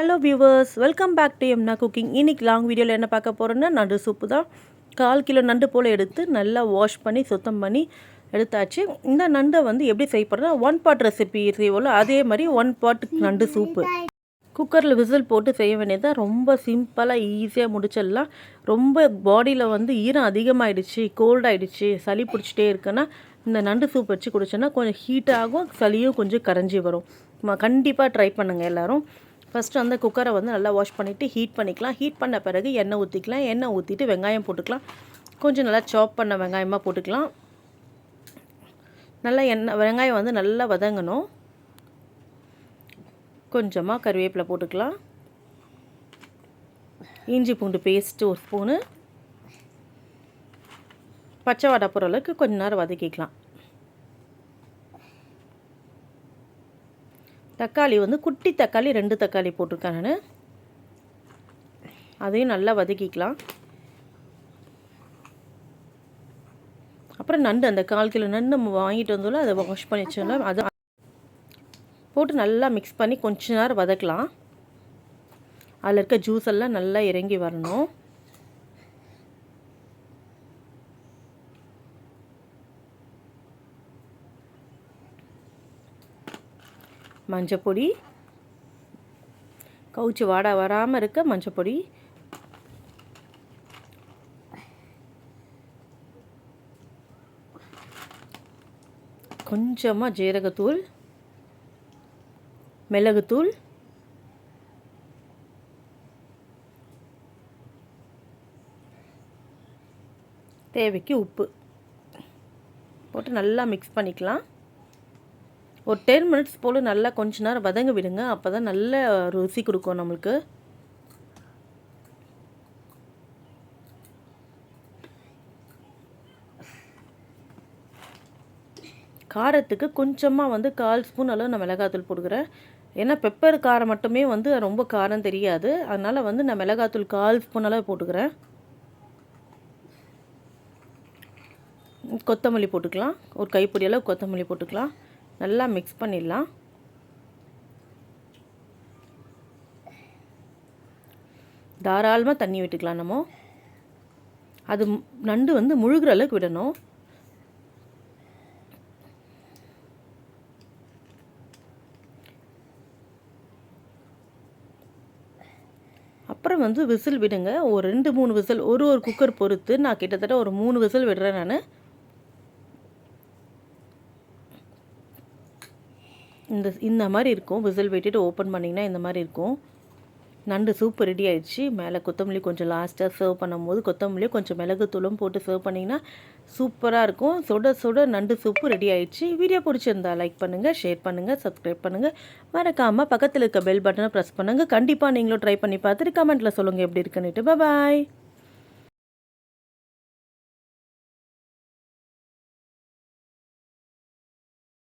Hello viewers welcome back to எம்னா cooking இன்னைக்கு long வீடியோவில் என்ன பார்க்க போகிறோன்னா நண்டு சூப்பு தான். கால் கிலோ நண்டு போல் எடுத்து நல்லா வாஷ் பண்ணி சுத்தம் பண்ணி எடுத்தாச்சு. இந்த நண்டை வந்து எப்படி செய்யப்படுறா ஒன் பாட் ரெசிபி செய்வோம்ல அதே மாதிரி ஒன் பாட் நண்டு சூப்பு குக்கரில் விசில் போட்டு செய்ய வேண்டியது ரொம்ப சிம்பிளாக ஈஸியாக முடிச்சிடலாம். ரொம்ப பாடியில் வந்து ஈரம் அதிகமாகிடுச்சு கோல்ட் ஆகிடுச்சு சளி பிடிச்சிட்டே இருக்குன்னா இந்த நண்டு சூப் வச்சு குடிச்சோன்னா கொஞ்சம் ஹீட் ஆகும் சளியும் கொஞ்சம் கரைஞ்சி வரும். கண்டிப்பாக ட்ரை பண்ணுங்கள் எல்லோரும். ஃபஸ்ட்டு அந்த குக்கரை வந்து நல்லா வாஷ் பண்ணிவிட்டு ஹீட் பண்ணிக்கலாம். ஹீட் பண்ண பிறகு எண்ணெய் ஊற்றிக்கலாம் எண்ணெய் ஊற்றிட்டு வெங்காயம் போட்டுக்கலாம். கொஞ்சம் நல்லா சாப் பண்ண வெங்காயமாக போட்டுக்கலாம். நல்லா எண்ணெய் வெங்காயம் வந்து நல்லா வதங்கணும். கொஞ்சமாக கருவேப்பிலை போட்டுக்கலாம். இஞ்சி பூண்டு பேஸ்ட்டு ஒரு ஸ்பூனு. பச்சை வடை போகிற அளவுக்கு கொஞ்ச நேரம் வதக்கிக்கலாம். தக்காளி வந்து குட்டி தக்காளி ரெண்டு தக்காளி போட்டிருக்கேன் நான். அதையும் நல்லா வதக்கிக்கலாம். அப்புறம் நண்டு அந்த கால் கிலோ நண்டு நம்ம வாங்கிட்டு வந்தோம்ல அதை வாஷ் பண்ணி வச்சோம்ல அது போட்டு நல்லா மிக்ஸ் பண்ணி கொஞ்ச நேரம் வதக்கலாம். அதில் இருக்க ஜூஸ் எல்லாம் நல்லா இறங்கி வரணும். மஞ்சப்பொடி. கவுச்சி வாடா வராமல் இருக்க மஞ்சப்பொடி. கொஞ்சமாக ஜீரகத்தூள். மிளகுத்தூள். தேவைக்கு உப்பு. போட்டு நல்லா மிக்ஸ் பண்ணிக்கலாம். ஒரு டென் மினிட்ஸ் போல் நல்லா கொஞ்ச நேரம் வதங்க விடுங்க. அப்போ தான் நல்ல ருசி கொடுக்கும் நம்மளுக்கு. காரத்துக்கு கொஞ்சமாக வந்து கால் ஸ்பூன் அளவு நான் மிளகாத்தூள் போடுகிறேன். ஏன்னா பெப்பர் காரம் மட்டுமே வந்து ரொம்ப காரம் தெரியாது. அதனால் வந்து நான் மிளகாத்தூள் கால் ஸ்பூன் அளவு போட்டுக்கிறேன். கொத்தமல்லி போட்டுக்கலாம். ஒரு கைப்பொடி அளவு கொத்தமல்லி போட்டுக்கலாம். நல்லா மிக்ஸ் பண்ணிடலாம். தாராளமாக தண்ணி விட்டுக்கலாம் நம்ம. அது நண்டு வந்து முழுகிற அளவுக்கு விடணும். அப்புறம் வந்து விசில் விடுங்க. ஒரு ரெண்டு மூணு விசில் ஒரு ஒரு குக்கர் பொறுத்து நான் கிட்டத்தட்ட ஒரு மூணு விசில் விடுறேன் நான். இந்த இந்த மாதிரி இருக்கும். விசில் விட்டுட்டு ஓப்பன் பண்ணிங்கன்னா இந்த மாதிரி இருக்கும். நண்டு சூப் ரெடி ஆயிடுச்சு. மேலே கொத்தமல்லி கொஞ்சம் லாஸ்ட்டாக சர்வ் பண்ணும்போது கொத்தமல்லியும் கொஞ்சம் மிளகு தூளும் போட்டு சர்வ் பண்ணிங்கன்னா சூப்பராக இருக்கும். சுட சுட நண்டு சூப்பு ரெடி ஆயிடுச்சு. வீடியோ பிடிச்சிருந்தா லைக் பண்ணுங்கள் ஷேர் பண்ணுங்கள் சப்ஸ்கிரைப் பண்ணுங்கள் மறக்காமல் பக்கத்தில் இருக்க பெல் பட்டனை ப்ரெஸ் பண்ணுங்கள் கண்டிப்பாக நீங்களும் ட்ரை பண்ணி பார்த்துட்டு கமெண்ட்டில் சொல்லுங்கள் எப்படி இருக்குன்னுட்டு. பாய்